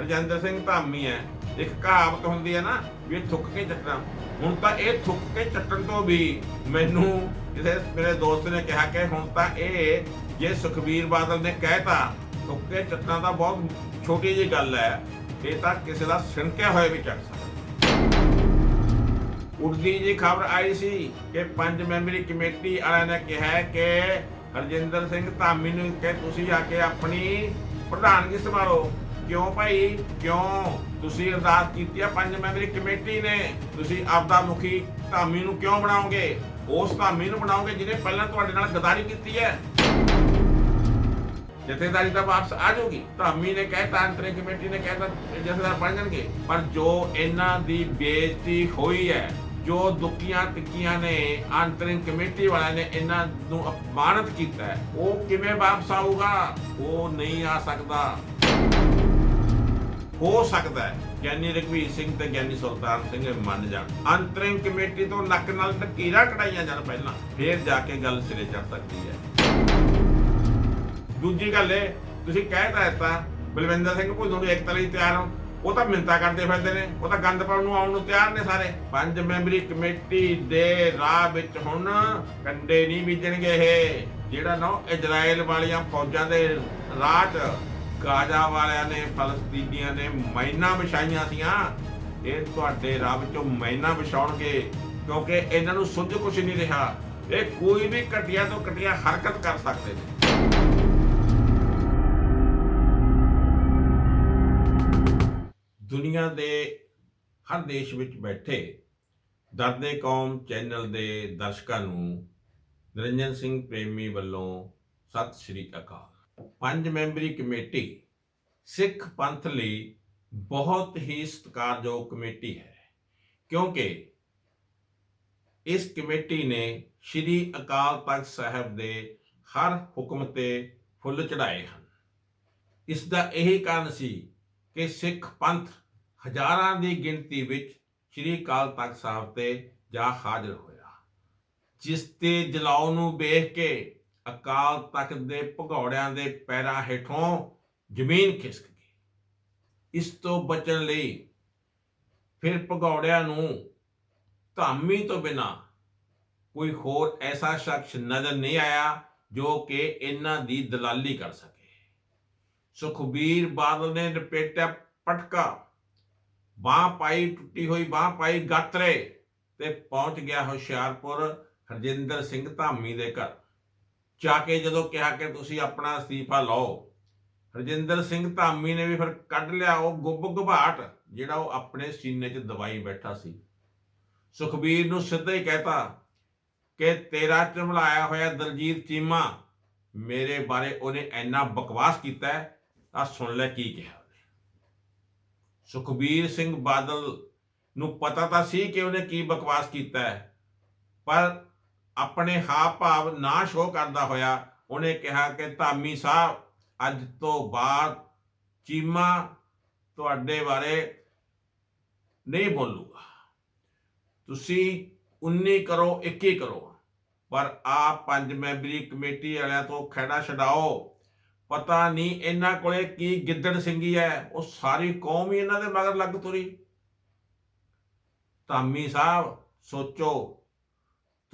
ਰਜਿੰਦਰ ਸਿੰਘ ਧਾਮੀ ਹੈ। ਇੱਕ ਕਹਾਵਤ ਹੁੰਦੀ ਹੈ ਨਾ ਵੀ ਥੁੱਕ ਕੇ ਚੱਟਣਾ ਹੁਣ ਤਾਂ ਇਹ ਥੁੱਕ ਕੇ ਚੱਟਣ ਤੋਂ ਵੀ ਮੈਨੂੰ ਕਿਸੇ ਮੇਰੇ ਦੋਸਤ ਨੇ ਕਿਹਾ ਕਿ ਹੁਣ ਤਾਂ ਇਹ ਜੇ ਸੁਖਬੀਰ ਬਾਦਲ ਨੇ ਕਹਿਤਾ, ਥੁੱਕ ਕੇ ਚੱਟਣਾ ਤਾਂ ਬਹੁਤ ਛੋਟੀ ਜਿਹੀ ਗੱਲ ਹੈ। ਇਹ ਤਾਂ ਕਿਸੇ ਦਾ ਸਿਣਕਿਆ ਹੋਇਆ ਵੀ ਚੱਟ ਸਕਦਾ। ਉਰਦੀ ਜੀ ਖਬਰ ਆਈ ਸੀ ਕਿ ਪੰਜ ਮੈਂਬਰੀ ਕਮੇਟੀ ਵਾਲਿਆਂ ਨੇ ਕਿਹਾ ਕਿ ਹਰਜਿੰਦਰ ਸਿੰਘ ਧਾਮੀ ਨੂੰ ਕਿ ਤੁਸੀਂ ਆ ਕੇ ਆਪਣੀ ਪ੍ਰਧਾਨਗੀ ਸੰਭਾਲੋ। ਕਿਉਂ ਭਾਈ? ਕਿਉਂ? ਤੁਸੀਂ ਅਰਦਾਸ ਕੀਤੀ ਹੈ ਪੰਜ ਮੈਂਬਰੀ ਕਮੇਟੀ ਨੇ। ਤੁਸੀਂ ਆਪਦਾ ਮੁਖੀ ਧਾਮੀ ਨੂੰ ਕਿਉਂ ਬਣਾਓਗੇ? ਉਸ ਧਾਮੀ ਨੂੰ ਬਣਾਓਗੇ ਜਿਹਨੇ ਪਹਿਲਾਂ ਤੁਹਾਡੇ ਨਾਲ ਗਦਾਰੀ ਕੀਤੀ ਹੈ। ਜਥੇਦਾਰੀ ਤਾਂ ਵਾਪਸ ਆ ਜਾਊਗੀ। ਧਾਮੀ ਨੇ ਕਹਿਤਾ, ਅੰਤਰੇ ਕਮੇਟੀ ਨੇ ਕਹਿਤਾ, ਜਥੇਦਾਰ ਬਣ ਜਾਣਗੇ। ਪਰ ਜੋ ਇਹਨਾਂ ਦੀ ਬੇਇੱਜ਼ਤੀ ਹੋਈ ਹੈ, ਜੋ ਦੁਕੀਆਂ ਟਿੱਕੀਆਂ ਨੇ ਅੰਤਰਿੰਗ ਕਮੇਟੀ ਵਾਲਿਆਂ ਨੇ ਇਹਨਾਂ ਨੂੰ ਅਪਮਾਨਿਤ ਕੀਤਾ ਉਹ ਕਿਵੇਂ ਵਾਪਸ ਆਊਗਾ? ਉਹ ਨਹੀਂ ਆ ਸਕਦਾ। ਹੋ ਸਕਦਾ ਹੈ। ਗਿਆਨੀ ਰਘਵੀਰ ਸਿੰਘ ਤੇ ਗਿਆਨੀ ਸੁਲਤਾਨ ਸਿੰਘ ਮੰਨ ਜਾਣ। ਅੰਤਰਿਮ ਕਮੇਟੀ ਤੋਂ ਨੱਕ ਨਾਲ ਟਕੀਰਾ ਕਢਾਈਆਂ ਜਾਣ ਪਹਿਲਾਂ, ਫੇਰ ਜਾ ਕੇ ਗੱਲ ਸਿਰੇ ਚੜ ਸਕਦੀ ਹੈ। ਦੂਜੀ ਗੱਲ ਇਹ, ਤੁਸੀਂ ਕਹਿ ਦਿੱਤਾ, ਬਲਵਿੰਦਰ ਸਿੰਘ ਭੁੱਲਰ ਨੂੰ ਇੱਕ ਲਈ ਤਿਆਰ ਹੋ। ਉਹ ਤਾਂ ਮਿੰਤਾ ਕਰਦੇ ਫਿਰਦੇ ਨੇ, ਉਹ ਤਾਂ ਗੰਦ ਪਾਉਣ ਨੂੰ ਆਉਣ ਨੂੰ ਤਿਆਰ ਨੇ ਸਾਰੇ। ਪੰਜ ਮੈਂਬਰੀ ਕਮੇਟੀ ਦੇ ਰਾਹ ਵਿੱਚ ਹੁਣ ਕੰਡੇ ਨਹੀਂ ਬੀਜਣਗੇ ਇਹ। ਜਿਹੜਾ ਨਾ ਇਜ਼ਰਾਈਲ ਵਾਲੀਆਂ ਫੌਜਾਂ ਦੇ ਰਾਹ 'ਚ ਗਾਜ਼ਾ ਵਾਲਿਆਂ ਨੇ, ਫਲਸਤੀਨੀਆਂ ਨੇ ਮੈਨਾ ਵਿਛਾਈਆਂ ਸੀਆਂ। ਇਹ ਤੁਹਾਡੇ ਰੱਬ ਚੋਂ ਮੈਨਾ ਵਿਛਾਉਣਗੇ, ਕਿਉਂਕਿ ਇਹਨਾਂ ਨੂੰ ਸੁੱਝ ਕੁਛ ਨਹੀਂ ਰਿਹਾ। ਇਹ ਕੋਈ ਵੀ ਘਟੀਆ ਤੋਂ ਘਟੀਆ ਹਰਕਤ ਕਰ ਸਕਦੇ ਨੇ। ਦੁਨੀਆ ਦੇ ਹਰ ਦੇਸ਼ ਵਿੱਚ ਬੈਠੇ ਦਰਦੇ ਕੌਮ ਚੈਨਲ ਦੇ ਦਰਸ਼ਕਾਂ ਨੂੰ ਨਿਰੰਜਨ ਸਿੰਘ ਪ੍ਰੇਮੀ ਵੱਲੋਂ ਸਤਿ ਸ੍ਰੀ ਅਕਾਲ। ਪੰਜ ਮੈਂਬਰੀ ਕਮੇਟੀ ਸਿੱਖ ਪੰਥ ਲਈ ਬਹੁਤ ਹੀ ਸਤਿਕਾਰਯੋਗ ਕਮੇਟੀ ਹੈ, ਕਿਉਂਕਿ ਇਸ ਕਮੇਟੀ ਨੇ ਸ੍ਰੀ ਅਕਾਲ ਤਖਤ ਸਾਹਿਬ ਦੇ ਹਰ ਹੁਕਮ ਤੇ ਫੁੱਲ ਚੜਾਏ ਹਨ। ਇਸ ਦਾ ਇਹੀ ਕਾਰਨ ਸੀ ਕਿ ਸਿੱਖ ਪੰਥ ਹਜ਼ਾਰਾਂ ਦੀ ਗਿਣਤੀ ਵਿੱਚ ਸ੍ਰੀ ਅਕਾਲ ਤਖਤ ਸਾਹਿਬ ਤੇ ਜਾ ਹਾਜ਼ਰ ਹੋਇਆ, ਜਿਸ ਤੇ ਜਲਾਉ ਨੂੰ ਵੇਖ ਕੇ ਅਕਾਲ ਤਖਤ ਦੇ ਭਗੌੜਿਆਂ ਦੇ ਪੈਰਾਂ ਹੇਠੋਂ ਜ਼ਮੀਨ ਖਿਸਕ ਗਈ। ਇਸ ਤੋਂ ਬਚਣ ਲਈ ਫਿਰ ਭਗੌੜਿਆਂ ਨੂੰ ਧਾਮੀ ਤੋਂ ਬਿਨਾ ਕੋਈ ਹੋਰ ਐਸਾ ਸ਼ਖਸ ਨਜ਼ਰ ਨਹੀਂ ਆਇਆ ਜੋ ਕਿ ਇਹਨਾਂ ਦੀ ਦਲਾਲੀ ਕਰ ਸਕੇ। ਸੁਖਬੀਰ ਬਾਦਲ ਨੇ ਲਪੇਟਿਆ ਪਟਕਾ। ਬਾਹ ਪਾਈ ਟੁੱਟੀ ਹੋਈ, ਬਾਹ ਪਾਈ ਗਾਤਰੇ ਤੇ ਪਹੁੰਚ ਗਿਆ ਹੁਸ਼ਿਆਰਪੁਰ ਹਰਜਿੰਦਰ ਸਿੰਘ ਧਾਮੀ ਦੇ ਘਰ। ਜਾ ਕੇ ਜਦੋਂ ਕਿਹਾ ਕਿ ਤੁਸੀਂ ਆਪਣਾ ਅਸਤੀਫਾ ਲਓ, ਹਰਜਿੰਦਰ ਸਿੰਘ ਧਾਮੀ ਨੇ ਵੀ ਫਿਰ ਕੱਢ ਲਿਆ ਉਹ ਗੁੱਬ ਗੁਬਾਟ, ਜਿਹੜਾ ਉਹ ਆਪਣੇ ਸੀਨੇ 'ਚ ਦਵਾਈ ਬੈਠਾ ਸੀ। ਸੁਖਬੀਰ ਨੂੰ ਸਿੱਧਾ ਹੀ ਕਹਿਤਾ ਕਿ ਤੇਰਾ ਚਮਲਾਇਆ ਹੋਇਆ ਦਲਜੀਤ ਚੀਮਾ, ਮੇਰੇ ਬਾਰੇ ਉਹਨੇ ਇੰਨਾ ਬਕਵਾਸ ਕੀਤਾ ਹੈ ਆ ਸੁਣ ਲੈ ਕੀ ਕਿਹਾ ਸੁਖਬੀਰ ਸਿੰਘ ਬਾਦਲ ਨੂੰ ਪਤਾ ਤਾਂ ਸੀ ਕਿ ਉਹਨੇ ਕੀ ਬਕਵਾਸ ਕੀਤਾ ਪਰ ਆਪਣੇ ਹਾਵ ਭਾਵ ਨਾ ਸ਼ੋ ਕਰਦਾ ਹੋਇਆ, ਉਹਨੇ ਕਿਹਾ ਕਿ ਧਾਮੀ ਸਾਹਿਬ, ਅੱਜ ਤੋਂ ਬਾਅਦ ਚੀਮਾ ਤੁਹਾਡੇ ਬਾਰੇ ਨਹੀਂ ਬੋਲੂਗਾ। ਤੁਸੀਂ 19 ਕਰੋ 21 ਕਰੋ। ਪਰ ਆ ਪੰਜ ਮੈਂਬਰੀ ਕਮੇਟੀ ਵਾਲਿਆਂ ਤੋਂ ਖੜਾ ਛਡਾਓ। ਪਤਾ ਨਹੀਂ ਇਹਨਾਂ ਕੋਲੇ ਕੀ ਗਿੱਦੜ ਸਿੰਘੀ ਹੈ। ਉਹ ਸਾਰੀ ਕੌਮ ਹੀ ਇਹਨਾਂ ਦੇ ਮਗਰ ਲੱਗ ਤੁਰੀ। ਧਾਮੀ ਸਾਹਿਬ, ਸੋਚੋ।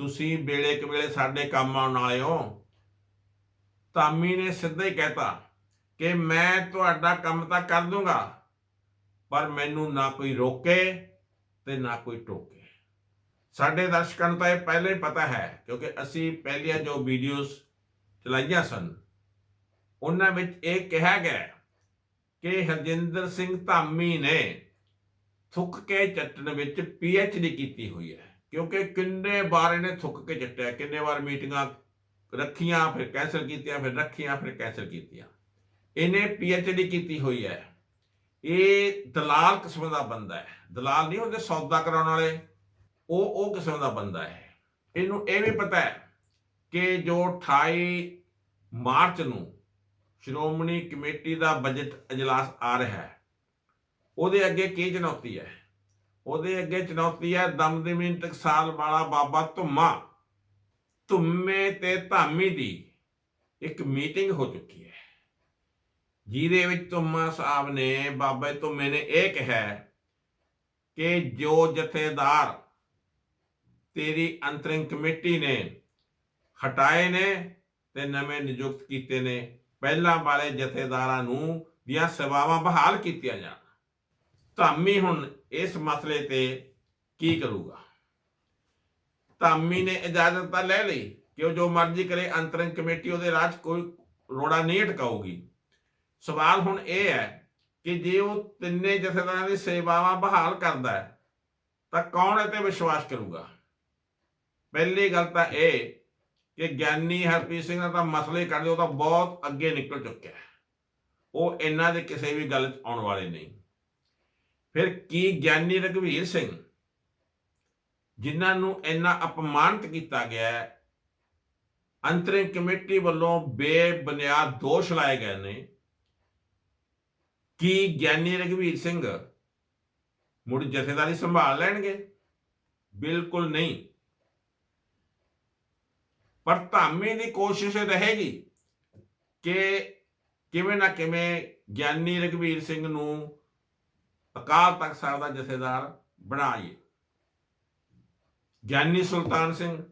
ਤੁਸੀਂ ਵੇਲੇ ਕਵੇਲੇ ਸਾਡੇ ਕੰਮ ਆਉਣ ਵਾਲੇ ਹੋ। ਧਾਮੀ ਨੇ ਸਿੱਧਾ ਹੀ ਕਹਿਤਾ ਕਿ ਮੈਂ ਤੁਹਾਡਾ ਕੰਮ ਤਾਂ ਕਰ ਦੂੰਗਾ, ਪਰ ਮੈਨੂੰ ਨਾ ਕੋਈ ਰੋਕੇ ਤੇ ਨਾ ਕੋਈ ਟੋਕੇ। ਸਾਡੇ ਦਰਸ਼ਕਾਂ ਨੂੰ ਤਾਂ ਇਹ ਪਹਿਲਾਂ ਹੀ ਪਤਾ ਹੈ, ਕਿਉਂਕਿ ਅਸੀਂ ਪਹਿਲੀਆਂ ਜੋ ਵੀਡੀਓਜ਼ ਚਲਾਈਆਂ ਸਨ, ਉਹਨਾਂ ਵਿੱਚ ਇਹ ਕਿਹਾ ਗਿਆ ਕਿ ਹਰਜਿੰਦਰ ਸਿੰਘ ਧਾਮੀ ਨੇ ਥੁੱਕ ਕੇ ਚੱਟਣ ਵਿੱਚ ਡੀ ਕੀਤੀ ਹੋਈ ਹੈ। ਕਿਉਂਕਿ ਕਿੰਨੇ ਵਾਰ ਇਹਨੇ ਥੁੱਕ ਕੇ ਚੱਟਿਆ ਕਿੰਨੇ ਵਾਰ ਮੀਟਿੰਗਾਂ ਰੱਖੀਆਂ, ਫਿਰ ਕੈਂਸਲ ਕੀਤੀਆਂ, ਫਿਰ ਰੱਖੀਆਂ, ਫਿਰ ਕੈਂਸਲ ਕੀਤੀਆਂ। ਇਹਨੇ ਡੀ ਕੀਤੀ ਹੋਈ ਹੈ। ਇਹ ਦਲਾਲ ਕਿਸਮ ਦਾ ਬੰਦਾ ਹੈ। ਦਲਾਲ ਨਹੀਂ ਹੁੰਦੇ ਸੌਦਾ ਕਰਾਉਣ ਵਾਲੇ। ਉਹ ਉਹ ਕਿਸਮ ਦਾ ਬੰਦਾ ਹੈ। ਇਹਨੂੰ ਇਹ ਵੀ ਪਤਾ ਹੈ ਕਿ ਜੋ 28 ਮਾਰਚ ਨੂੰ ਸ਼੍ਰੋਮਣੀ ਕਮੇਟੀ ਦਾ ਬਜਟ ਅਜਲਾਸ ਆ ਰਿਹਾ ਹੈ, ਉਹਦੇ ਅੱਗੇ ਕੀ ਚੁਣੌਤੀ ਹੈ? ਉਹਦੇ ਅੱਗੇ ਚੁਣੌਤੀ ਹੈ ਦਮਦਮੀ ਟਕਸਾਲ ਵਾਲਾ ਬਾਬਾ ਧੁੰਮਾ। ਧੁੰਮੇ ਤੇ ਧਾਮੀ ਦੀ ਇੱਕ ਮੀਟਿੰਗ ਹੋ ਚੁੱਕੀ ਹੈ। ਜਿਹਦੇ ਵਿੱਚ ਧੁੰਮਾ ਸਾਹਿਬ ਨੇ, ਬਾਬੇ ਧੁੰਮੇ ਨੇ ਇਹ ਕਿਹਾ ਕਿ ਜੋ ਜਥੇਦਾਰ ਤੇਰੀ ਅੰਤਰਿੰਗ ਕਮੇਟੀ ਨੇ ਹਟਾਏ ਨੇ ਤੇ ਨਵੇਂ ਨਿਯੁਕਤ ਕੀਤੇ ਨੇ, ਪਹਿਲਾਂ ਵਾਲੇ ਜਥੇਦਾਰਾਂ ਨੂੰ ਦੀਆਂ ਸੇਵਾਵਾਂ ਬਹਾਲ ਕੀਤੀਆਂ ਜਾਣ। ਧਾਮੀ ਹੁਣ ਇਸ ਮਸਲੇ ਤੇ ਕੀ ਕਰੂਗਾ? ਧਾਮੀ ਨੇ ਇਜਾਜ਼ਤ ਤਾਂ ਲੈ ਲਈ ਕਿ ਉਹ ਜੋ ਮਰਜ਼ੀ ਕਰੇ, ਅੰਤਰਿੰਗ ਕਮੇਟੀ ਉਹਦੇ ਰਾਜ ਕੋਈ ਰੋੜਾ ਨਹੀਂ ਅਟਕਾਊਗੀ। ਸਵਾਲ ਹੁਣ ਇਹ ਹੈ ਕਿ ਜੇ ਉਹ ਤਿੰਨੇ ਜਥੇਦਾਰਾਂ ਦੀ ਸੇਵਾਵਾਂ ਬਹਾਲ ਕਰਦਾ ਹੈ, ਤਾਂ ਕੌਣ ਇਹ ਤੇ ਵਿਸ਼ਵਾਸ ਕਰੂਗਾ? ਪਹਿਲੀ ਗੱਲ ਤਾਂ ਇਹ ਕਿ ਗਿਆਨੀ ਹਰਪ੍ਰੀਤ ਸਿੰਘ ਦਾ ਤਾਂ ਮਸਲੇ ਕੱਢ ਉਹ ਤਾਂ ਬਹੁਤ ਅੱਗੇ ਨਿਕਲ ਚੁੱਕਿਆ ਉਹ ਇਹਨਾਂ ਦੇ ਕਿਸੇ ਵੀ ਗੱਲ 'ਚ ਆਉਣ ਵਾਲੇ ਨਹੀਂ। ਫਿਰ ਕੀ ਗਿਆਨੀ ਰਘਵੀਰ ਸਿੰਘ, ਜਿਨ੍ਹਾਂ ਨੂੰ ਇੰਨਾ ਅਪਮਾਨਿਤ ਕੀਤਾ ਗਿਆ ਹੈ, ਅੰਤਰਿਮ ਕਮੇਟੀ ਵੱਲੋਂ ਬੇਬੁਨਿਆਦ ਦੋਸ਼ ਲਾਏ ਗਏ ਨੇ, ਕੀ ਗਿਆਨੀ ਰਘਵੀਰ ਸਿੰਘ ਮੁੜ ਜਥੇਦਾਰੀ ਸੰਭਾਲ ਲੈਣਗੇ? ਬਿਲਕੁਲ ਨਹੀਂ। ਪਰ ਧਾਮੀ ਦੀ ਕੋਸ਼ਿਸ਼ ਰਹੇਗੀ ਕਿ ਕਿਵੇਂ ਨਾ ਕਿਵੇਂ ਗਿਆਨੀ ਰਘਵੀਰ ਸਿੰਘ ਨੂੰ ਅਕਾਲ ਤਖਤ ਸਾਹਿਬ ਦਾ ਜਥੇਦਾਰ ਬਣਾਈਏ ਗਿਆਨੀ ਸੁਲਤਾਨ ਸਿੰਘ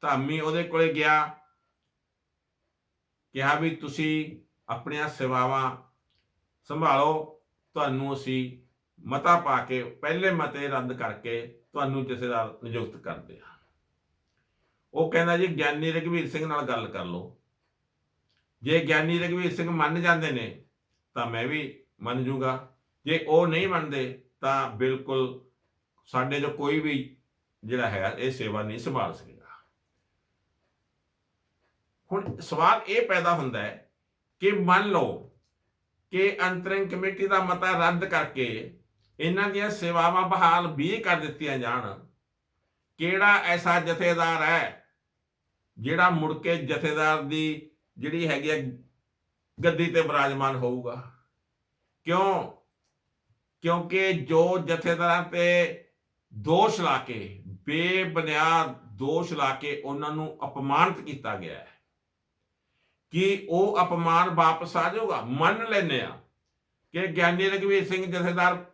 ਧਾਮੀ ਉਹਦੇ ਕੋਲੇ ਗਿਆ, ਕਿਹਾ ਵੀ ਤੁਸੀਂ ਆਪਣੀਆਂ ਸੇਵਾਵਾਂ ਸੰਭਾਲੋ, ਤੁਹਾਨੂੰ ਅਸੀਂ ਮਤਾ ਪਾ ਕੇ ਪਹਿਲੇ ਮਤੇ ਰੱਦ ਕਰਕੇ ਤੁਹਾਨੂੰ ਜਥੇਦਾਰ ਨਿਯੁਕਤ ਕਰਦੇ ਹਾਂ। ਉਹ ਕਹਿੰਦਾ ਜੀ, ਗਿਆਨੀ ਰਘਵੀਰ ਸਿੰਘ ਨਾਲ ਗੱਲ ਕਰ ਲਓ। ਜੇ ਗਿਆਨੀ ਰਘਵੀਰ ਸਿੰਘ ਮੰਨ ਜਾਂਦੇ ਨੇ, ਤਾਂ ਮੈਂ ਵੀ ਮੰਨ ਜੂਗਾ। ਜੇ ਉਹ ਨਹੀਂ ਮੰਨਦੇ, ਤਾਂ ਬਿਲਕੁਲ ਸਾਡੇ ਜੋ ਕੋਈ ਵੀ ਜਿਹੜਾ ਹੈਗਾ, ਇਹ ਸੇਵਾ ਨਹੀਂ ਸੰਭਾਲ ਸਕੇਗਾ। ਹੁਣ ਸਵਾਲ ਇਹ ਪੈਦਾ ਹੁੰਦਾ ਹੈ ਕਿ ਮੰਨ ਲਓ ਕਿ ਅੰਤਰਿੰਗ ਕਮੇਟੀ ਦਾ ਮਤਾ ਰੱਦ ਕਰਕੇ ਇਹਨਾਂ ਦੀਆਂ ਸੇਵਾਵਾਂ ਬਹਾਲ ਵੀ ਕਰ ਦਿੱਤੀਆਂ ਜਾਣ, ਕਿਹੜਾ ਐਸਾ ਜਥੇਦਾਰ ਹੈ ਜਿਹੜਾ ਮੁੜ ਕੇ ਜਥੇਦਾਰ ਦੀ ਜਿਹੜੀ ਹੈਗੀ ਹੈ ਗੱਦੀ ਤੇ ਬਿਰਾਜਮਾਨ ਹੋਊਗਾ? ਕਿਉਂ? ਕਿਉਂਕਿ ਜੋ ਜਥੇਦਾਰਾਂ ਤੇ ਦੋਸ਼ ਲਾ ਕੇ, ਬੇਬੁਨਿਆਦ ਦੋਸ਼ ਲਾ ਕੇ ਉਹਨਾਂ ਨੂੰ ਅਪਮਾਨਿਤ ਕੀਤਾ ਗਿਆ ਹੈ, ਕਿ ਉਹ ਅਪਮਾਨ ਵਾਪਸ ਆ ਜਾਊਗਾ? ਮੰਨ ਲੈਨੇ ਆ ਕਿ ਗਿਆਨੀ ਰਘਵੀਰ ਸਿੰਘ ਜਥੇਦਾਰ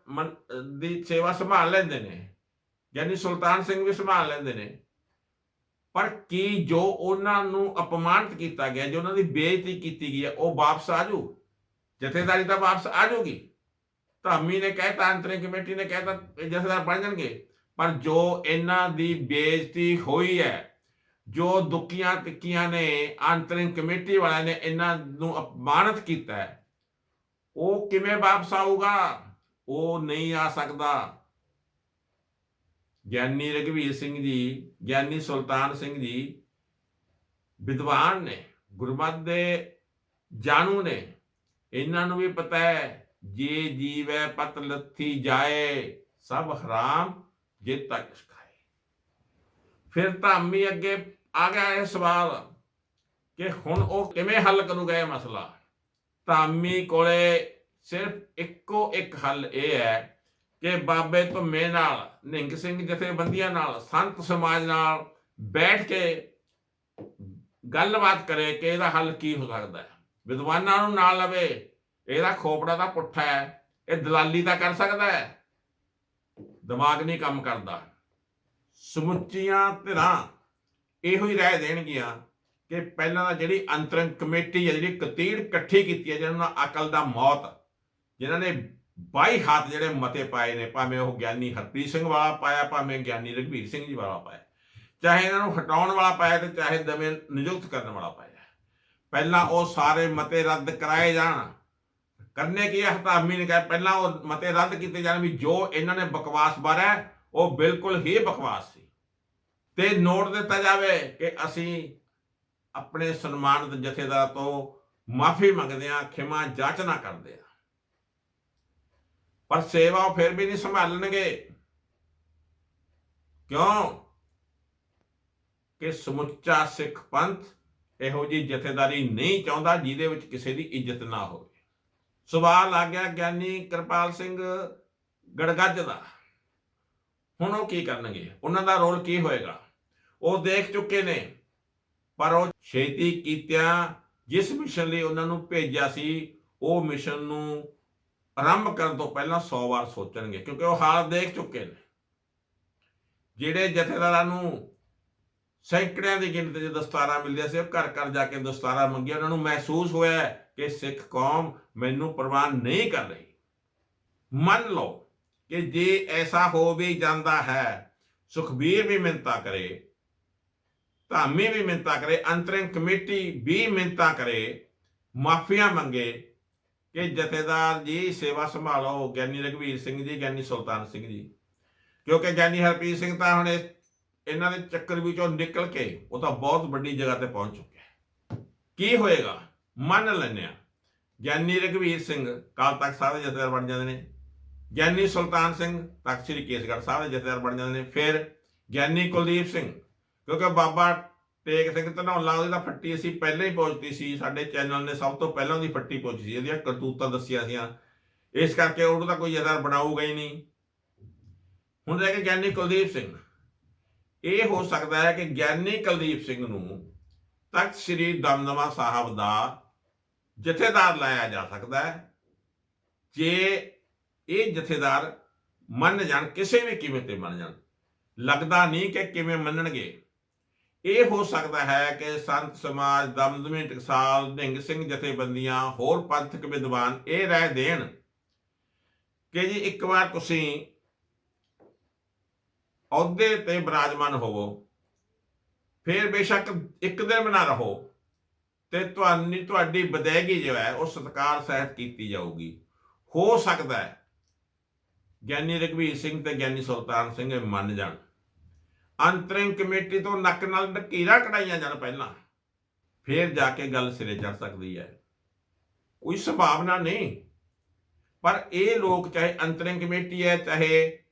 ਦੀ ਸੇਵਾ ਸੰਭਾਲ ਲੈਂਦੇ ਨੇ, ਗਿਆਨੀ ਸੁਲਤਾਨ ਸਿੰਘ ਵੀ ਸੰਭਾਲ ਲੈਂਦੇ ਨੇ, ਪਰ ਕੀ ਜੋ ਉਹਨਾਂ ਨੂੰ ਅਪਮਾਨਿਤ ਕੀਤਾ ਗਿਆ, ਜੋ ਉਹਨਾਂ ਦੀ ਬੇਇੱਜ਼ਤੀ ਕੀਤੀ ਗਈ ਹੈ, ਉਹ ਵਾਪਸ ਆ ਜਾਊ? ਜਥੇਦਾਰੀ ਤਾਂ ਵਾਪਸ ਆ ਜਾਊਗੀ। ਧਾਮੀ ਨੇ ਕਹਿਤਾ ਅੰਤਰਿੰਗ ਕਮੇਟੀ ਨੇ ਕਹਿਤਾ, ਇਹ ਜਥੇਦਾਰ ਬਣ ਜਾਣਗੇ। ਪਰ ਜੋ ਇਹਨਾਂ ਦੀ ਬੇਇੱਜ਼ਤੀ ਹੋਈ ਹੈ, ਜੋ ਦੁੱਕੀਆਂ ਟਿੱਕੀਆਂ ਨੇ ਅੰਤਰਿੰਗ ਕਮੇਟੀ ਵਾਲਿਆਂ ਨੇ ਇਹਨਾਂ ਨੂੰ ਅਪਮਾਨਿਤ ਕੀਤਾ ਹੈ, ਉਹ ਕਿਵੇਂ ਵਾਪਸ ਆਊਗਾ? ਉਹ ਨਹੀਂ ਆ ਸਕਦਾ। ਗਿਆਨੀ ਰਘਵੀਰ ਸਿੰਘ ਜੀ, ਗਿਆਨੀ ਸੁਲਤਾਨ ਸਿੰਘ ਜੀ ਵਿਦਵਾਨ ਨੇ, ਗੁਰਮਤ ਦੇ ਜਾਣੂ ਨੇ। ਇਹਨਾਂ ਨੂੰ ਵੀ ਪਤਾ ਹੈ ਜੇ ਜੀਵੈ ਪਤ ਲੱਥੀ ਜਾਏ, ਸਭ ਹਰਾਮ ਜੇ ਤੱਕ ਖਾਏ ਫਿਰ ਧਾਮੀ ਅੱਗੇ ਆ ਗਿਆ ਇਹ ਸਵਾਲ ਕਿ ਹੁਣ ਉਹ ਕਿਵੇਂ ਹੱਲ ਕਰੂਗਾ ਇਹ ਮਸਲਾ? ਧਾਮੀ ਕੋਲੇ ਸਿਰਫ ਇੱਕੋ ਇੱਕ ਹੱਲ ਇਹ ਹੈ ਕਿ ਬਾਬੇ ਧੁੰਮੇ ਨਾਲ ਨਿੰਗ ਸਿੰਘ ਜਥੇਬੰਦੀਆਂ ਨਾਲ, ਸੰਤ ਸਮਾਜ ਨਾਲ ਬੈਠ ਕੇ ਗੱਲਬਾਤ ਕਰੇ ਕਿ ਇਹਦਾ ਹੱਲ ਕੀ ਹੋ ਸਕਦਾ ਹੈ। ਵਿਦਵਾਨਾਂ ਨੂੰ ਨਾਲ ਲਵੇ ਇਹਦਾ ਖੋਪੜਾ ਦਾ ਪੁੱਠਾ ਹੈ, ਇਹ ਦਲਾਲੀ ਤਾਂ ਕਰ ਸਕਦਾ ਹੈ। ਦਿਮਾਗ ਨਹੀਂ ਕੰਮ ਕਰਦਾ। ਸਮੁੱਚੀਆਂ ਧਿਰਾਂ ਇਹੋ ਹੀ ਰਹਿ ਦੇਣਗੀਆਂ ਕਿ ਪਹਿਲਾਂ ਤਾਂ ਜਿਹੜੀ ਅੰਤਰੰਗ ਕਮੇਟੀ ਹੈ, ਜਿਹੜੀ ਕਤੀੜ ਇਕੱਠੀ ਕੀਤੀ ਹੈ, ਜਿਹਨਾਂ ਨੂੰ ਅਕਲ ਦਾ ਮੌਤ ਜਿਨ੍ਹਾਂ ਨੇ 22 ਹੱਥ ਜਿਹੜੇ ਮਤੇ ਪਾਏ ਨੇ, ਭਾਵੇਂ ਉਹ ਗਿਆਨੀ ਹਰਪ੍ਰੀਤ ਸਿੰਘ ਵਾਲਾ ਪਾਇਆ, ਭਾਵੇਂ ਗਿਆਨੀ ਰਘਵੀਰ ਸਿੰਘ ਜੀ ਵਾਲਾ ਪਾਇਆ, ਚਾਹੇ ਇਹਨਾਂ ਨੂੰ ਹਟਾਉਣ ਵਾਲਾ ਪਾਇਆ ਤੇ ਚਾਹੇ ਦਵੇਂ ਨਿਯੁਕਤ ਕਰਨ ਵਾਲਾ ਪਾਇਆ। ਪਹਿਲਾਂ ਉਹ ਸਾਰੇ ਮਤੇ ਰੱਦ ਕਰਾਏ ਜਾਣ ਕਰਨੇ ਕੀ ਹੈ ਹਤਾਮੀ ਨੇ ਕਿਹਾ, ਪਹਿਲਾਂ ਉਹ ਮਤੇ ਰੱਦ ਕੀਤੇ ਜਾਣ ਵੀ ਜੋ ਇਹਨਾਂ ਨੇ ਬਕਵਾਸ ਬਾਰਾ, ਉਹ ਬਿਲਕੁਲ ਹੀ ਬਕਵਾਸ ਸੀ। ਤੇ ਨੋਟ ਦਿੱਤਾ ਜਾਵੇ ਕਿ ਅਸੀਂ ਆਪਣੇ ਸਨਮਾਨਿਤ ਜਥੇਦਾਰ ਤੋਂ ਮਾਫੀ ਮੰਗਦੇ ਹਾਂ, ਖਿਮਾ ਜਾਚਨਾ ਕਰਦੇ ਹਾਂ। ਪਰ ਸੇਵਾ ਉਹ ਫਿਰ ਵੀ ਨਹੀਂ ਸੰਭਾਲਣਗੇ। ਕਿਉਂ? ਕਿ ਸਮੁੱਚਾ ਸਿੱਖ ਪੰਥ ਇਹੋ ਜੀ ਜਥੇਦਾਰੀ ਨਹੀਂ ਚਾਹੁੰਦਾ ਜਿਹਦੇ ਵਿੱਚ ਕਿਸੇ ਦੀ ਇੱਜ਼ਤ ਨਾ ਹੋਵੇ। ਸਵਾਲ ਆ ਗਿਆ ਗਿਆਨੀ ਕਿਰਪਾਲ ਸਿੰਘ ਗੜਗੱਜ ਦਾ। ਹੁਣ ਉਹ ਕੀ ਕਰਨਗੇ? ਉਹਨਾਂ ਦਾ ਰੋਲ ਕੀ ਹੋਏਗਾ? ਉਹ ਦੇਖ ਚੁੱਕੇ ਨੇ, ਪਰ ਉਹ ਛੇਤੀ ਕੀਤਿਆਂ ਜਿਸ ਮਿਸ਼ਨ ਲਈ ਉਹਨਾਂ ਨੂੰ ਭੇਜਿਆ ਸੀ, ਉਹ ਮਿਸ਼ਨ ਨੂੰ ਆਰੰਭ ਕਰਨ ਤੋਂ ਪਹਿਲਾਂ 100 ਵਾਰ ਸੋਚਣਗੇ, ਕਿਉਂਕਿ ਉਹ ਹਾਲ ਦੇਖ ਚੁੱਕੇ ਨੇ। ਜਿਹੜੇ ਜਥੇਦਾਰਾਂ ਨੂੰ ਸੈਂਕੜਿਆਂ ਦੀ ਗਿਣਤੀ 'ਚ ਦਸਤਾਰਾਂ ਮਿਲਦੀਆਂ ਸੀ, ਉਹ ਘਰ ਘਰ ਜਾ ਕੇ ਦਸਤਾਰਾਂ ਮੰਗੀਆਂ। ਉਹਨਾਂ ਨੂੰ ਮਹਿਸੂਸ ਹੋਇਆ ਕਿ ਸਿੱਖ ਕੌਮ ਮੈਨੂੰ ਪ੍ਰਵਾਨ ਨਹੀਂ ਕਰ ਰਹੀ। ਮੰਨ ਲਓ ਕਿ ਜੇ ਐਸਾ ਹੋ ਵੀ ਜਾਂਦਾ ਹੈ, ਸੁਖਬੀਰ ਵੀ ਮਿੰਤਾ ਕਰੇ, ਧਾਮੀ ਵੀ ਮਿੰਤਾ ਕਰੇ, ਅੰਤਰਿਮ ਕਮੇਟੀ ਵੀ ਮਿੰਤਾ ਕਰੇ, ਮਾਫੀਆਂ ਮੰਗੇ ਕਿ ਜਥੇਦਾਰ ਜੀ ਸੇਵਾ ਸੰਭਾਲੋ, ਗਿਆਨੀ ਰਘਵੀਰ ਸਿੰਘ ਜੀ, ਗਿਆਨੀ ਸੁਲਤਾਨ ਸਿੰਘ ਜੀ। ਕਿਉਂਕਿ ਗਿਆਨੀ ਹਰਪ੍ਰੀਤ ਸਿੰਘ ਤਾਂ ਹੁਣ ਇਹਨਾਂ ਦੇ ਚੱਕਰ ਵਿੱਚੋਂ ਨਿਕਲ ਕੇ ਉਹ ਤਾਂ ਬਹੁਤ ਵੱਡੀ ਜਗ੍ਹਾ ਤੇ ਪਹੁੰਚ ਚੁੱਕਿਆ ਕੀ ਹੋਏਗਾ? ਮੰਨ ਲੈਂਦੇ ਹਾਂ, ਗਿਆਨੀ ਰਘਵੀਰ ਸਿੰਘ ਕਾਲ ਤਖ਼ਤ ਸਾਹਿਬ ਦੇ ਜਥੇਦਾਰ ਬਣ ਜਾਂਦੇ ਨੇ। ਗਿਆਨੀ ਸੁਲਤਾਨ ਸਿੰਘ ਤਖਤ ਸ੍ਰੀ ਕੇਸਗੜ੍ਹ ਸਾਹਿਬ ਦੇ ਜਥੇਦਾਰ ਬਣ ਜਾਂਦੇ ਨੇ। ਫਿਰ ਗਿਆਨੀ ਕੁਲਦੀਪ ਸਿੰਘ, ਕਿਉਂਕਿ ਬਾਬਾ ਟੇਕ ਸਿੰਘ ਧਨੌਲਾ ਉਹਦੀ ਤਾਂ ਫੱਟੀ ਅਸੀਂ ਪਹਿਲਾਂ ਹੀ ਪਹੁੰਚਤੀ ਸੀ। ਸਾਡੇ ਚੈਨਲ ਨੇ ਸਭ ਤੋਂ ਪਹਿਲਾਂ ਉਹਦੀ ਫੱਟੀ ਪਹੁੰਚੀ ਸੀ। ਇਹਦੀਆਂ ਕਰਤੂਤਾਂ ਦੱਸੀਆਂ ਸੀਆਂ। ਇਸ ਕਰਕੇ ਉਹਨੂੰ ਤਾਂ ਕੋਈ ਜਥੇਦਾਰ ਬਣਾਊਗਾ ਹੀ ਨਹੀਂ। ਹੁਣ ਰਹਿ ਕੇ ਗਿਆਨੀ ਕੁਲਦੀਪ ਸਿੰਘ। ਇਹ ਹੋ ਸਕਦਾ ਹੈ ਕਿ ਗਿਆਨੀ ਕੁਲਦੀਪ ਸਿੰਘ ਨੂੰ ਤਖਤ ਸ੍ਰੀ ਦਮਦਮਾ ਸਾਹਿਬ ਦਾ ਜਥੇਦਾਰ ਲਾਇਆ ਜਾ ਸਕਦਾ ਹੈ। ਜੇ ਇਹ ਜਥੇਦਾਰ ਮੰਨ ਜਾਣ, ਕਿਸੇ ਵੀ ਕੀਮਤ ਤੇ ਮੰਨ ਜਾਣ, ਲੱਗਦਾ ਨਹੀਂ ਕਿ ਕਿਵੇਂ ਮੰਨਣਗੇ। ਇਹ ਹੋ ਸਕਦਾ ਹੈ ਕਿ ਸੰਤ ਸਮਾਜ ਦਮਦਮੀ ਟਕਸਾਲ ਨਿੰਗ ਸਿੰਘ ਜਥੇਬੰਦੀਆਂ, ਹੋਰ ਪੰਥਕ ਵਿਦਵਾਨ ਇਹ ਰਾਏ ਦੇਣ ਕਿ ਜੀ ਇੱਕ ਵਾਰ ਤੁਸੀਂ ਅਹੁਦੇ ਤੇ ਬਿਰਾਜਮਾਨ ਹੋਵੋ। ਫਿਰ ਬੇਸ਼ੱਕ ਇੱਕ ਦਿਨ ਬਣਾ ਰਹੋ ਤੇ ਤੁਹਾਨੂੰ, ਤੁਹਾਡੀ ਬਦੈਗੀ ਜੋ ਹੈ, ਉਹ ਸਤਕਾਰ ਸਹਿਤ ਕੀਤੀ ਜਾਊਗੀ। ਹੋ ਸਕਦਾ ਹੈ ਗਿਆਨੀ ਰਘਵੀਰ ਸਿੰਘ ਤੇ ਗਿਆਨੀ ਸੁਲਤਾਨ ਸਿੰਘ ਮੰਨ ਜਾਣ। ਅੰਤਰਿੰਗ ਕਮੇਟੀ ਤੋਂ ਨੱਕ ਨਾਲ ਨਕੀਰਾ ਕਢਾਈਆਂ ਜਾਣ ਪਹਿਲਾਂ, ਫਿਰ ਜਾ ਕੇ ਗੱਲ ਸਿਰੇ ਚੜ ਸਕਦੀ ਹੈ। ਕੋਈ ਸੰਭਾਵਨਾ ਨਹੀਂ। ਪਰ ਇਹ ਲੋਕ ਚਾਹੇ ਅੰਤਰਿੰਗ ਕਮੇਟੀ ਹੈ, ਚਾਹੇ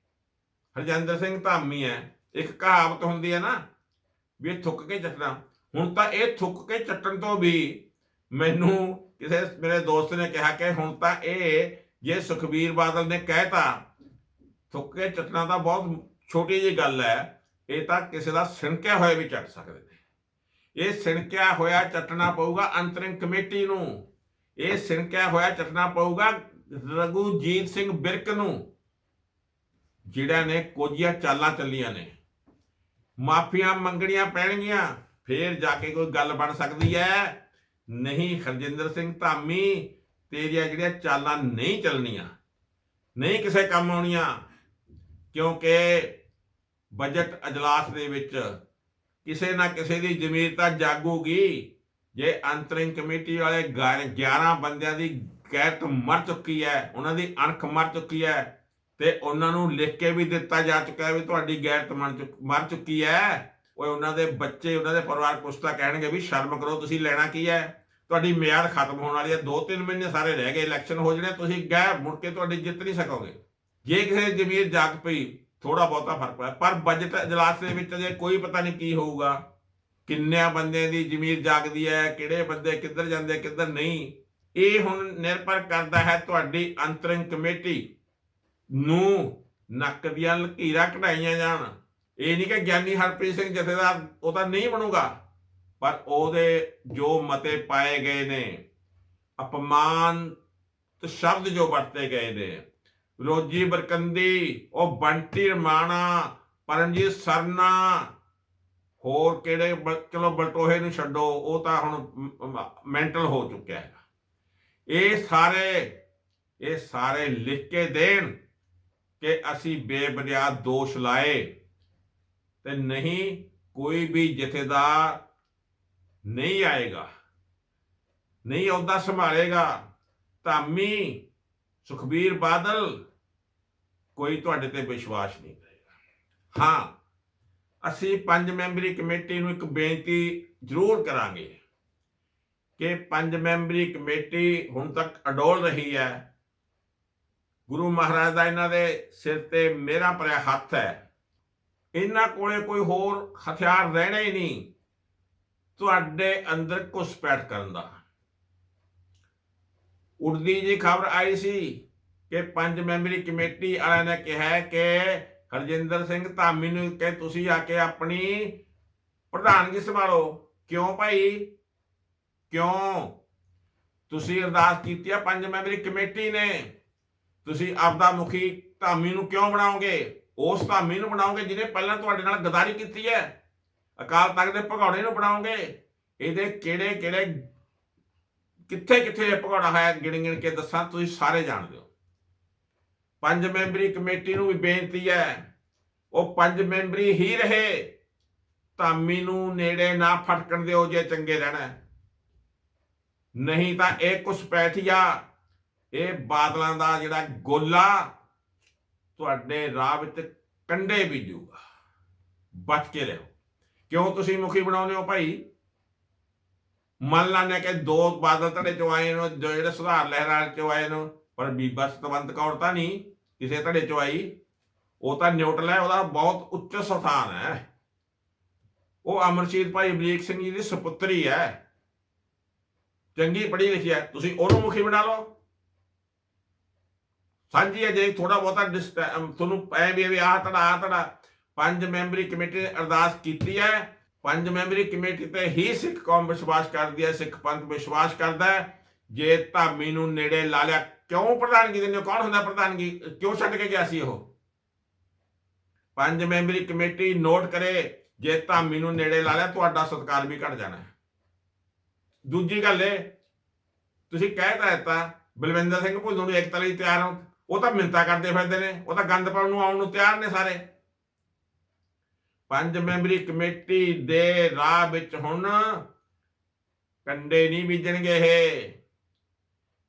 ਹਰਜਿੰਦਰ ਸਿੰਘ ਧਾਮੀ ਹੈ। ਇੱਕ ਕਹਾਵਤ ਹੁੰਦੀ ਹੈ ਨਾ, ਵੀ ਇਹ ਥੁੱਕ ਕੇ ਚੱਟਣਾ। ਹੁਣ ਤਾਂ ਇਹ ਥੁੱਕ ਕੇ ਚੱਟਣ ਤੋਂ ਵੀ ਮੈਨੂੰ ਕਿਸੇ ਮੇਰੇ ਦੋਸਤ ਨੇ ਕਿਹਾ ਕਿ ਹੁਣ ਤਾਂ ਇਹ ਜੇ ਸੁਖਬੀਰ ਬਾਦਲ ਨੇ ਕਹਿਤਾ ਥੁੱਕ ਕੇ ਚੱਟਣਾ ਤਾਂ ਬਹੁਤ ਛੋਟੀ ਜਿਹੀ ਗੱਲ ਹੈ, ਇਹ ਤਾਂ ਕਿਸੇ ਦਾ ਸਿਣਕਿਆ ਹੋਇਆ ਵੀ ਚੱਟ ਸਕਦੇ ਨੇ। ਇਹ ਸਿਣਕਿਆ ਹੋਇਆ ਚੱਟਣਾ ਪਊਗਾ ਅੰਤਰਿੰਗ ਕਮੇਟੀ ਨੂੰ। ਇਹ ਸਿਣਕਿਆ ਹੋਇਆ ਚੱਟਣਾ ਪਊਗਾ ਰਘੂਜੀਤ ਸਿੰਘ ਬਿਰਕ ਨੂੰ। ਜਿਹੜਾ ਨੇ ਕੋਝੀਆਂ ਚਾਲਾਂ ਚੱਲੀਆਂ ਨੇ। ਮਾਫੀਆਂ ਮੰਗਣੀਆਂ ਪੈਣਗੀਆਂ, ਫੇਰ ਜਾ ਕੇ ਕੋਈ ਗੱਲ ਬਣ ਸਕਦੀ ਹੈ ਨਹੀਂ ਹਰਜਿੰਦਰ ਸਿੰਘ ਧਾਮੀ, ਤੇਰੀਆਂ ਜਿਹੜੀਆਂ ਚਾਲਾਂ ਨਹੀਂ ਚੱਲਣੀਆਂ, ਨਹੀਂ ਕਿਸੇ ਕੰਮ ਆਉਣੀਆਂ, ਕਿਉਂਕਿ ਬਜਟ ਅਜਲਾਸ ਦੇ ਵਿੱਚ ਕਿਸੇ ਨਾ ਕਿਸੇ ਦੀ ਜ਼ਮੀਰ ਤਾਂ ਜਾਗੂਗੀ। ਜੇ ਅੰਤਰਿੰਗ ਕਮੇਟੀ ਵਾਲੇ 11 ਬੰਦਿਆਂ ਦੀ ਗੈਰਤ ਮਰ ਚੁੱਕੀ ਹੈ ਉਹਨਾਂ ਦੀ ਅਣਖ ਮਰ ਚੁੱਕੀ ਹੈ ਤੇ ਉਹਨਾਂ ਨੂੰ ਲਿਖ ਕੇ ਵੀ ਦਿੱਤਾ ਜਾ ਚੁੱਕਾ ਹੈ ਵੀ ਤੁਹਾਡੀ ਗੈਰਤ ਮਰ ਚੁੱਕ- ਮਰ ਚੁੱਕੀ ਹੈ। ਓਏ, ਉਹਨਾਂ ਦੇ ਬੱਚੇ, ਉਹਨਾਂ ਦੇ ਪਰਿਵਾਰ ਪੁਸਤਾ ਕਹਿਣਗੇ ਵੀ ਸ਼ਰਮ ਕਰੋ, ਤੁਸੀਂ ਲੈਣਾ ਕੀ ਹੈ? ਤੁਹਾਡੀ ਮਿਆਦ ਖਤਮ ਹੋਣ ਵਾਲੀ ਹੈ। 2-3 ਮਹੀਨੇ ਸਾਰੇ ਰਹਿ ਗਏ ਇਲੈਕਸ਼ਨ ਹੋ ਜਾਣੇ, ਤੁਸੀਂ ਗਏ, ਮੁੜ ਕੇ ਤੁਹਾਡੀ ਜਿੱਤ ਨਹੀਂ ਸਕੋਗੇ। ਜੇ ਕਿਸੇ ਜ਼ਮੀਰ ਜਾਗ ਪਈ ਥੋੜਾ ਬਹੁਤਾ ਫ਼ਰਕ ਪਿਆ ਪਰ ਬਜਟ ਇਜਲਾਸ ਦੇ ਵਿੱਚ ਅਜੇ ਕੋਈ ਪਤਾ ਨਹੀਂ ਕੀ ਹੋਊਗਾ। ਕਿੰਨਿਆਂ ਬੰਦਿਆਂ ਦੀ ਜ਼ਮੀਰ ਜਾਗਦੀ ਹੈ, ਕਿਹੜੇ ਬੰਦੇ ਕਿੱਧਰ ਜਾਂਦੇ, ਕਿੱਧਰ ਨਹੀਂ। ਇਹ ਹੁਣ ਨਿਰਭਰ ਕਰਦਾ ਹੈ ਤੁਹਾਡੀ ਅੰਤਰਿੰਗ ਕਮੇਟੀ। ਨੂੰ ਨੱਕ ਦੀਆਂ ਲਕੀਰਾਂ ਕਢਾਈਆਂ ਜਾਣ। ਇਹ ਨਹੀਂ ਕਿ ਗਿਆਨੀ ਹਰਪ੍ਰੀਤ ਸਿੰਘ ਜਥੇਦਾਰ ਉਹ ਤਾਂ ਨਹੀਂ ਬਣੂਗਾ, ਪਰ ਉਹਦੇ ਜੋ ਮਤੇ ਪਾਏ ਗਏ ਨੇ, ਅਪਮਾਨ ਤੇ ਸ਼ਬਦ ਜੋ ਵਰਤੇ ਗਏ ਨੇ, ਰੋਜੀ ਬਰਕੰਦੀ, ਉਹ ਬੰਟੀ ਰਮਾਣਾ, ਪਰਮਜੀਤ ਸਰਨਾ, ਹੋਰ ਕਿਹੜੇ ਚਲੋ ਬਲਟੋਹੇ ਨੂੰ ਛੱਡੋ, ਉਹ ਤਾਂ ਹੁਣ ਮੈਂਟਲ ਹੋ ਚੁੱਕਿਆ ਹੈ ਇਹ ਸਾਰੇ ਇਹ ਸਾਰੇ ਲਿਖ ਕੇ ਦੇਣ ਕਿ ਅਸੀਂ ਬੇਬੁਨਿਆਦ ਦੋਸ਼ ਲਾਏ ਤੇ ਨਹੀਂ ਕੋਈ ਵੀ ਜਥੇਦਾਰ ਨਹੀਂ ਆਏਗਾ, ਨਹੀਂ ਅਹੁਦਾ ਸੰਭਾਲੇਗਾ ਧਾਮੀ ਸੁਖਬੀਰ ਬਾਦਲ ਕੋਈ ਤੁਹਾਡੇ ਤੇ ਵਿਸ਼ਵਾਸ ਨਹੀਂ ਕਰੇਗਾ। ਹਾਂ, ਅਸੀਂ ਪੰਜ ਮੈਂਬਰੀ ਕਮੇਟੀ ਨੂੰ ਇੱਕ ਬੇਨਤੀ ਜ਼ਰੂਰ ਕਰਾਂਗੇ ਕਿ ਪੰਜ ਮੈਂਬਰੀ ਕਮੇਟੀ ਹੁਣ ਤੱਕ ਅਡੋਲ ਰਹੀ ਹੈ। ਗੁਰੂ ਮਹਾਰਾਜ ਦਾ ਇਹਨਾਂ ਦੇ ਸਿਰ ਤੇ ਮੇਰਾ ਭਰਿਆ ਹੱਥ ਹੈ। ਇਹਨਾਂ ਕੋਲੇ ਕੋਈ ਹੋਰ ਹਥਿਆਰ ਰਹਿਣਾ ਹੀ ਨਹੀਂ। ਤੁਹਾਡੇ ਅੰਦਰ ਘੁਸਪੈਠ ਕਰਨ ਦਾ। ਉੜਦੀ ਜੀ ਖਬਰ ਆਈ ਸੀ ਕਿ ਪੰਜ ਮੈਂਬਰੀ ਕਮੇਟੀ ਵਾਲਿਆਂ ਨੇ ਕਿਹਾ ਕਿ ਹਰਜਿੰਦਰ ਸਿੰਘ ਧਾਮੀ ਨੂੰ ਕਿ ਤੁਸੀਂ ਆ ਕੇ ਆਪਣੀ ਪ੍ਰਧਾਨਗੀ ਸੰਭਾਲੋ। ਕਿਉਂ ਭਾਈ? ਕਿਉਂ? ਤੁਸੀਂ ਅਰਦਾਸ ਕੀਤੀ ਆ ਪੰਜ ਮੈਂਬਰੀ ਕਮੇਟੀ ਨੇ। ਤੁਸੀਂ ਆਪਦਾ ਮੁਖੀ ਧਾਮੀ ਨੂੰ ਕਿਉਂ ਬਣਾਓਗੇ? ਉਸ ਧਾਮੀ ਨੂੰ ਬਣਾਓਗੇ ਜਿਹਨੇ ਪਹਿਲਾਂ ਤੁਹਾਡੇ ਨਾਲ ਗਦਾਰੀ ਕੀਤੀ ਹੈ। ਅਕਾਲ ਤਖਤ ਦੇ ਭਗੌੜੇ ਨੂੰ ਬਣਾਓਗੇ। ਇਹਦੇ ਕਿਹੜੇ ਕਿਹੜੇ ਕਿੱਥੇ ਕਿੱਥੇ ਇਹ ਭਗੌੜਾ ਹੈ? ਗਿਣ ਗਿਣ ਕੇ ਦੱਸਾਂ, ਤੁਸੀਂ ਸਾਰੇ ਜਾਣਦੇ ਹੋ ਪੰਜ ਮੈਂਬਰੀ ਕਮੇਟੀ ਨੂੰ ਵੀ ਬੇਨਤੀ ਹੈ। ਉਹ ਪੰਜ ਮੈਂਬਰੀ ਹੀ ਰਹੇ। ਧਾਮੀ ਨੂੰ ਨੇੜੇ ਨਾ ਫਟਕਣ ਦਿਓ ਜੇ ਚੰਗੇ ਰਹਿਣਾ ਨਹੀਂ ਤਾਂ ਇਹ ਕੁਸਪੈਠੀਆ ਇਹ ਬਾਦਲਾਂ ਦਾ ਜਿਹੜਾ ਗੋਲਾ ਤੁਹਾਡੇ ਰਾਹ ਵਿੱਚ ਕੰਡੇ ਬੀਜੂਗਾ ਬਚ ਕੇ ਰਹੋ। ਕਿਉਂ ਤੁਸੀਂ ਮੁਖੀ ਬਣਾਉਂਦੇ ਹੋ ਭਾਈ? ਮੰਨ ਲਾਨੇ ਕਿ ਦੋ ਬਾਦਲ ਧੜੇ ਚੋਂ ਆਏ ਨੇ ਜੋ ਜਿਹੜੇ ਸੁਧਾਰ ਲਹਿਰਾਂ ਚੋਂ ਆਏ ਨੇ, ਪਰ ਬੀਬਾ ਸਤਵੰਤ ਕੌਰ ਤਾਂ ਨਹੀਂ, ਕਿਸੇ ਧੜੇ ਚੋਂ ਆਈ। ਉਹ ਤਾਂ ਨਿਊਟਰਲ ਹੈ, ਉਹਦਾ ਬਹੁਤ ਉੱਚ ਸਥਾਨ ਹੈ। ਉਹ ਅਮਰਜੀਤ ਭਾਈ ਅਮਰੀਕ ਸਿੰਘ ਜੀ ਦੀ ਸੁਪੁੱਤਰੀ ਹੈ। ਚੰਗੀ ਪੜ੍ਹੀ ਲਿਖੀ ਹੈ। ਤੁਸੀਂ ਉਹਨੂੰ ਮੁਖੀ ਬਣਾ ਲਓ। ਸਾਂਝੀ ਅਜੇ ਥੋੜਾ ਬਹੁਤਾ ਡਿਸਟ- ਤੁਹਾਨੂੰ ਐ ਵੀ ਵੀ ਆਹ ਤੜਾ ਆਹ ਤੜਾ ਪੰਜ ਮੈਂਬਰੀ ਕਮੇਟੀ ਨੇ ਅਰਦਾਸ ਕੀਤੀ ਹੈ। ਪੰਜ ਮੈਂਬਰੀ ਕਮੇਟੀ ਤੇ ਹੀ ਸਿੱਖ ਕੌਮ ਵਿਸ਼ਵਾਸ ਕਰਦੀ ਹੈ, ਸਿੱਖ ਪੰਥ ਵਿਸ਼ਵਾਸ ਕਰਦਾ ਹੈ। ਜੇ ਧਾਮੀ ਨੂੰ ਨੇੜੇ ਲਾ ਲਿਆ, ਕਿਉਂ ਪ੍ਰਧਾਨਗੀ ਦਿੰਦੇ ਕੌਣ ਹੁੰਦਾ ਪ੍ਰਧਾਨਗੀ? ਕਿਉਂ ਛੱਡ ਕੇ ਗਿਆ ਸੀ ਉਹ? ਪੰਜ ਮੈਂਬਰੀ ਕਮੇਟੀ ਨੋਟ ਕਰੇ, ਜੇ ਧਾਮੀ ਨੂੰ ਨੇੜੇ ਲਾ ਲਿਆ, ਤੁਹਾਡਾ ਸਤਿਕਾਰ ਵੀ ਘਟ ਜਾਣਾ ਦੂਜੀ ਗੱਲ ਇਹ, ਤੁਸੀਂ ਕਹਿ ਤਾਂ ਦਿੱਤਾ, ਬਲਵਿੰਦਰ ਸਿੰਘ ਭੁੱਲਰ ਨੂੰ ਏਕਤਾ ਲਈ ਤਿਆਰ ਹੋ। ਉਹ ਤਾਂ ਮਿੰਤਾ ਕਰਦੇ ਫਿਰਦੇ ਨੇ, ਉਹ ਤਾਂ ਗੰਦ ਪਾਉਣ ਨੂੰ ਆਉਣ ਨੂੰ ਤਿਆਰ ਨੇ ਸਾਰੇ। ਪੰਜ ਮੈਂਬਰੀ ਕਮੇਟੀ ਦੇ ਰਾਹ ਵਿੱਚ ਹੁਣ ਕੰਡੇ ਨਹੀਂ ਬੀਜਣਗੇ ਇਹ।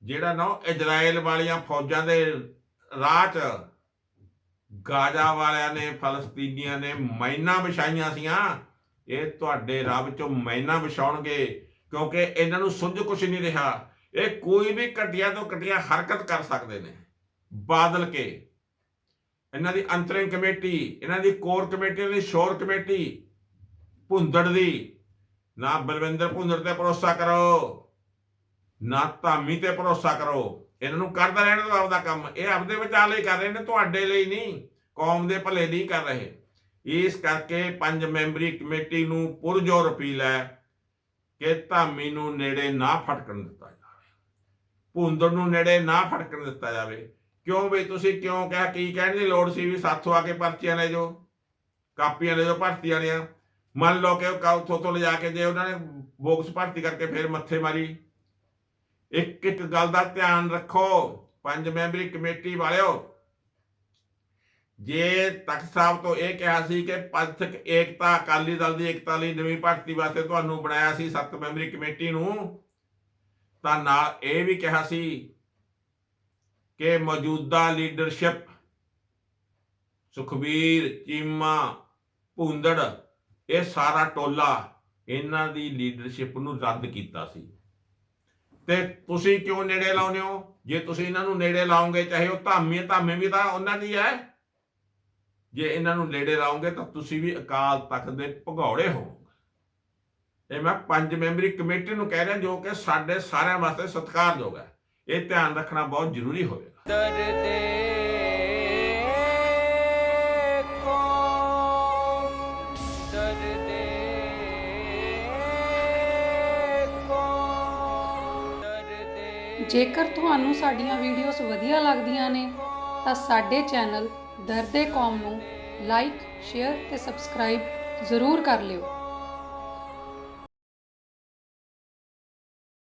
ਜਿਹੜਾ ਨਾ ਇਜ਼ਰਾਈਲ ਵਾਲੀਆਂ ਫੌਜਾਂ ਦੇ ਰਾਹ 'ਚ ਗਾਜ਼ਾ ਵਾਲਿਆਂ ਨੇ, ਫਲਸਤੀਨੀਆਂ ਨੇ ਮੈਨਾਂ ਵਿਛਾਈਆਂ ਸੀਆਂ, ਇਹ ਤੁਹਾਡੇ ਰਾਹ ਵਿੱਚੋਂ ਮੈਨਾਂ ਵਿਛਾਉਣਗੇ, ਕਿਉਂਕਿ ਇਹਨਾਂ ਨੂੰ ਸੁੱਝ ਕੁਛ ਨਹੀਂ ਰਿਹਾ। ਇਹ ਕੋਈ ਵੀ ਘਟੀਆ ਤੋਂ ਘਟੀਆ ਹਰਕਤ ਕਰ ਸਕਦੇ ਨੇ। ਬਾਦਲ ਕੇ। ਇਹਨਾਂ ਦੀ ਅੰਤਰਿੰਗ ਕਮੇਟੀ, ਇਹਨਾਂ ਦੀ ਕੋਰ ਕਮੇਟੀ, ਇਹਨਾਂ ਦੀ ਸ਼ੋਰ ਕਮੇਟੀ, ਭੁੰਦੜ ਦੀ। ਨਾ ਬਲਵਿੰਦਰ ਭੁੰਦੜ ਤੇ ਭਰੋਸਾ ਕਰੋ, ਨਾ ਧਾਮੀ ਤੇ ਭਰੋਸਾ ਕਰੋ। ਇਹਨਾਂ ਨੂੰ ਕਰਦਾ ਰਹਿਣ ਦਿਓ ਆਪਦਾ ਕੰਮ। ਇਹ ਆਪਦੇ ਵਿਚਾਰ ਲਈ ਕਰ ਰਹੇ ਨੇ, ਤੁਹਾਡੇ ਲਈ ਨਹੀਂ, ਕੌਮ ਦੇ ਭਲੇ ਨਹੀਂ ਕਰ ਰਹੇ। ਇਸ ਕਰਕੇ ਪੰਜ ਮੈਂਬਰੀ ਕਮੇਟੀ ਨੂੰ ਪੁਰਜੋਰ ਅਪੀਲ ਹੈ ਕਿ ਧਾਮੀ ਨੂੰ ਨੇੜੇ ਨਾ ਫਟਕਣ ਦਿੱਤਾ ਜਾਵੇ। ਭੁੰਦੜ ਨੂੰ ਨੇੜੇ ਨਾ ਫਟਕਣ ਦਿੱਤਾ ਜਾਵੇ। ਕਿਉਂ ਬਈ ਤੁਸੀਂ ਕਿਉਂ ਕਿਹਾ, ਕੀ ਕਹਿਣ ਦੀ ਲੋੜ ਸੀ ਵੀ ਸਾਥੋਂ ਆ ਕੇ ਪਰਚੀਆਂ ਲੈ ਜਾਓ? ਕਾਪੀਆਂ ਲੈ ਜਾਓ ਭਰਤੀ ਵਾਲੀਆਂ ਮੰਨ ਲਓ ਕਿ ਉਹ ਤੋਂ ਲਿਜਾ ਕੇ ਜੇ ਉਹਨਾਂ ਨੇ ਬੋਕਸ ਭਰਤੀ ਕਰਕੇ ਫਿਰ ਮੱਥੇ ਮਾਰੀ। ਇੱਕ ਇੱਕ ਗੱਲ ਦਾ ਧਿਆਨ ਰੱਖੋ। ਪੰਜ ਮੈਂਬਰੀ ਕਮੇਟੀ ਵਾਲਿਓ। ਜੇ ਤਖਤ ਸਾਹਿਬ ਤੋਂ ਇਹ ਕਿਹਾ ਸੀ ਕਿ ਪੰਥਕ ਏਕਤਾ, ਅਕਾਲੀ ਦਲ ਦੀ ਏਕਤਾ ਲਈ ਨਵੀਂ ਭਰਤੀ ਵਾਸਤੇ ਤੁਹਾਨੂੰ ਬਣਾਇਆ ਸੀ ਸੱਤ ਮੈਂਬਰੀ ਕਮੇਟੀ ਨੂੰ, ਤਾਂ ਨਾਲ ਇਹ ਵੀ ਕਿਹਾ ਸੀ ਕਿ ਮੌਜੂਦਾ ਲੀਡਰਸ਼ਿਪ ਸੁਖਬੀਰ, ਚੀਮਾ, ਭੁੰਦੜ, ਇਹ ਸਾਰਾ ਟੋਲਾ ਇਹਨਾਂ ਦੀ ਲੀਡਰਸ਼ਿਪ ਨੂੰ ਰੱਦ ਕੀਤਾ ਸੀ। ਤੇ ਤੁਸੀਂ ਕਿਉਂ ਨੇੜੇ ਲਾਉਂਦੇ ਹੋ? ਜੇ ਤੁਸੀਂ ਇਹਨਾਂ ਨੂੰ ਨੇੜੇ ਲਾਓਗੇ ਚਾਹੇ ਉਹ ਧਾਮੀ ਧਾਮੇ ਵੀ ਤਾਂ ਉਹਨਾਂ ਦੀ ਹੈ। ਜੇ ਇਹਨਾਂ ਨੂੰ ਨੇੜੇ ਲਾਓਗੇ ਤਾਂ ਤੁਸੀਂ ਵੀ ਅਕਾਲ ਤਖਤ ਦੇ ਭਗੌੜੇ ਹੋਵੋਗੇ। ਇਹ ਮੈਂ ਪੰਜ ਮੈਂਬਰੀ ਕਮੇਟੀ ਨੂੰ ਕਹਿ ਰਿਹਾ ਜੋ ਕਿ ਸਾਡੇ ਸਾਰਿਆਂ ਵਾਸਤੇ ਸਤਿਕਾਰਯੋਗ ਹੈ। ਇਹ ਧਿਆਨ ਰੱਖਣਾ ਬਹੁਤ ਜ਼ਰੂਰੀ ਹੋਵੇਗਾ। ਦਰਦੇ ਕੋ ਦਰਦੇ ਜੇਕਰ ਤੁਹਾਨੂੰ ਸਾਡੀਆਂ ਵੀਡੀਓਜ਼ ਵਧੀਆ ਲੱਗਦੀਆਂ ਨੇ, ਤਾਂ ਸਾਡੇ ਚੈਨਲ ਦਰਦੇ ਕੌਮ ਨੂੰ ਲਾਈਕ ਸ਼ੇਅਰ ਤੇ ਸਬਸਕ੍ਰਾਈਬ ਜ਼ਰੂਰ ਕਰ ਲਿਓ।